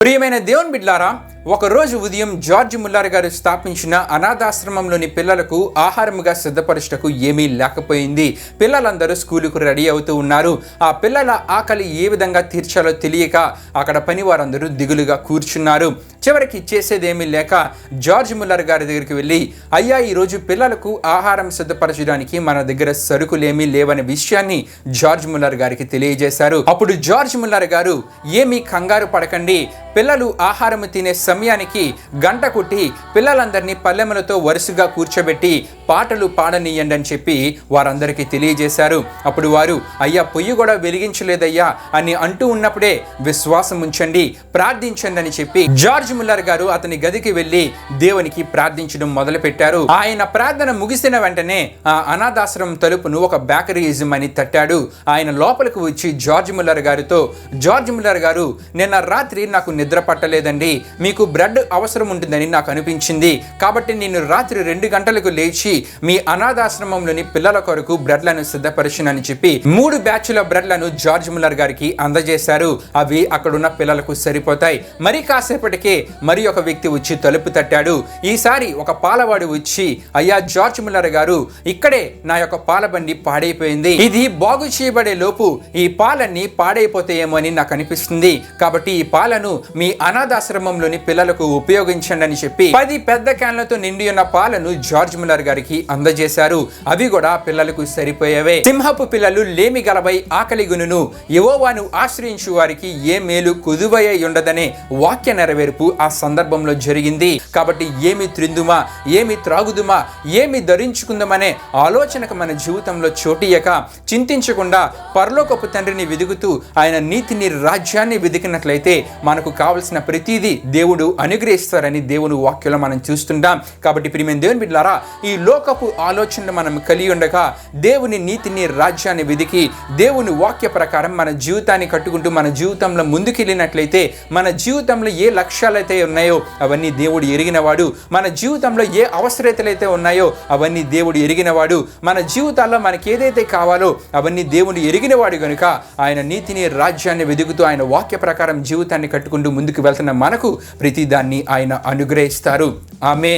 ప్రియమైన దేవుని బిడ్లారా ఒకరోజు ఉదయం జార్జ్ ముల్లార్ గారు స్థాపించిన అనాథాశ్రమంలోని పిల్లలకు ఆహారముగా సిద్ధపరచుటకు ఏమీ లేకపోయింది. పిల్లలందరూ స్కూలుకు రెడీ అవుతూ ఉన్నారు. ఆ పిల్లల ఆకలి ఏ విధంగా తీర్చాలో తెలియక అక్కడ పని వారందరూ దిగులుగా కూర్చున్నారు. చివరికి చేసేదేమీ లేక జార్జ్ ముల్లర్ గారి దగ్గరికి వెళ్ళి అయ్యా ఈరోజు పిల్లలకు ఆహారం సిద్ధపరచడానికి మన దగ్గర సరుకులేమీ లేవనే విషయాన్ని జార్జ్ ముల్లర్ గారికి తెలియజేశారు. అప్పుడు జార్జ్ ముల్లర్ గారు ఏమీ కంగారు పడకండి. పిల్లలు ఆహారం తినే సమయానికి గంట కొట్టి పిల్లలందరినీ పల్లెములతో వరుసగా కూర్చోబెట్టి పాటలు పాడనీయండి అని చెప్పి వారందరికీ తెలియజేశారు. అప్పుడు వారు అయ్యా పొయ్యి కూడా వెలిగించలేదయ్యా అని అంటూ ఉన్నప్పుడే విశ్వాసం ఉంచండి ప్రార్థించండి అని చెప్పి జార్జ్ ముల్లర్ గారు అతని గదికి వెళ్ళి దేవునికి ప్రార్థించడం మొదలుపెట్టారు. ఆయన ప్రార్థన ముగిసిన వెంటనే ఆ అనాథాశ్రమం తలుపును ఒక బేకరీజం అని తట్టాడు. ఆయన లోపలికి వచ్చి జార్జ్ ముల్లర్ గారితో జార్జ్ ముల్లర్ గారు నిన్న రాత్రి నాకు నిద్ర పట్టలేదండి. మీకు బ్రెడ్ అవసరం ఉంటుందని నాకు అనిపించింది. కాబట్టి నేను రాత్రి రెండు గంటలకు లేచి మీ అనాథాశ్రమంలోని పిల్లల కొరకు బ్రెడ్లను సిద్ధపరిచినని చెప్పి మూడు బ్యాచ్ల బ్రెడ్లను జార్జ్ ముల్లర్ గారికి అందజేశారు. అవి అక్కడున్న పిల్లలకు సరిపోతాయి. మరి కాసేపటికే మరి ఒక వ్యక్తి వచ్చి తలుపు తట్టాడు. ఈసారి ఒక పాలవాడు వచ్చి అయ్యా జార్జ్ ముల్లర్ గారు ఇక్కడే నా యొక్క పాల బండి పాడైపోయింది. ఇది బాగు చేయబడే లోపు ఈ పాలన్నీ పాడైపోతాయేమో అని నాకు అనిపిస్తుంది. కాబట్టి ఈ పాలను మీ అనాథాశ్రమంలోని పిల్లలకు ఉపయోగించండి అని చెప్పి పది పెద్ద క్యాన్లతో నిండి ఉన్న పాలను జార్జ్ ముల్లర్ గారికి అందజేశారు. అవి కూడా పిల్లలకు సరిపోయేవే. సింహపు పిల్లలు లేమి గలబై ఆకలి గునును. యెహోవాను ఆశ్రయించు వారికి ఏ మేలు కుదువయ్య ఉండదనే వాక్య నెరవేర్పు ఆ సందర్భంలో జరిగింది. కాబట్టి ఏమి త్రిందుమా ఏమి త్రాగుదుమా? ఏమి ధరించుకుందామనే ఆలోచనకు మన జీవితంలో చోటియక చింతించకుండా పరలోకపు తండ్రిని వెదుగుతూ ఆయన నీతిని రాజ్యాన్ని వెదికినట్లయితే మనకు కావలసిన ప్రతిదీ దేవుడు అనుగ్రహిస్తారని దేవుని వాక్యంలో మనం చూస్తుంటాం. కాబట్టి ప్రియమైన దేవుని బిడ్డారా ఈ లో లోకపు ఆలోచనలు మనం కలిగి ఉండగా దేవుని నీతిని రాజ్యాన్ని వెదికి దేవుని వాక్య ప్రకారం మన జీవితాన్ని కట్టుకుంటూ మన జీవితంలో ముందుకెళ్ళినట్లయితే మన జీవితంలో ఏ లక్ష్యాలైతే ఉన్నాయో అవన్నీ దేవుడు ఎరిగినవాడు. మన జీవితంలో ఏ అవసరతలైతే ఉన్నాయో అవన్నీ దేవుడు ఎరిగినవాడు. మన జీవితాల్లో మనకి ఏదైతే కావాలో అవన్నీ దేవుడు ఎరిగినవాడు కనుక ఆయన నీతిని రాజ్యాన్ని వెదుగుతూ ఆయన వాక్య ప్రకారం జీవితాన్ని కట్టుకుంటూ ముందుకు వెళ్తున్న మనకు ప్రతిదాన్ని ఆయన అనుగ్రహిస్తారు. ఆమె